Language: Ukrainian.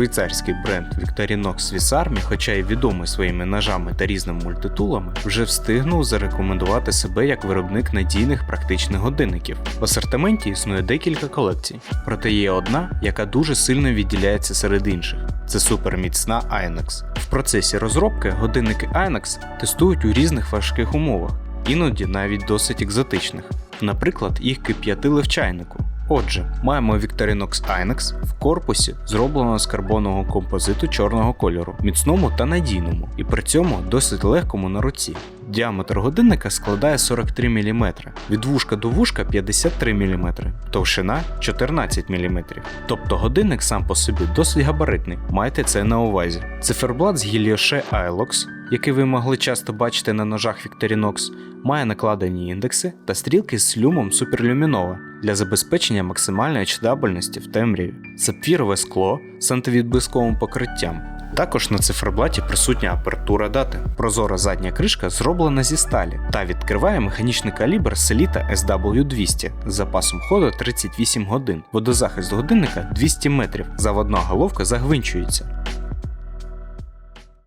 швейцарський бренд Victorinox Swiss Army, хоча й відомий своїми ножами та різними мультитулами, вже встигнув зарекомендувати себе як виробник надійних практичних годинників. В асортименті існує декілька колекцій, проте є одна, яка дуже сильно відділяється серед інших. Це суперміцна INOX. В процесі розробки годинники INOX тестують у різних важких умовах, іноді навіть досить екзотичних. Наприклад, їх кип'ятили в чайнику. Отже, маємо Victorinox INOX в корпусі, зробленого з карбонового композиту чорного кольору, міцному та надійному, і при цьому досить легкому на руці. Діаметр годинника складає 43 мм, від вушка до вушка 53 мм, товщина 14 мм. Тобто годинник сам по собі досить габаритний, майте це на увазі. Циферблат з гіліоше Ilox, який ви могли часто бачити на ножах Victorinox, має накладені індекси та стрілки з люмом суперлюмінова для забезпечення максимальної читабельності в темряві, сапфірове скло з антивідблисковим покриттям. Також на циферблаті присутня апертура дати. Прозора задня кришка зроблена зі сталі та відкриває механічний калібр Selita SW200 з запасом ходу 38 годин. Водозахист годинника 200 метрів. Заводна головка загвинчується.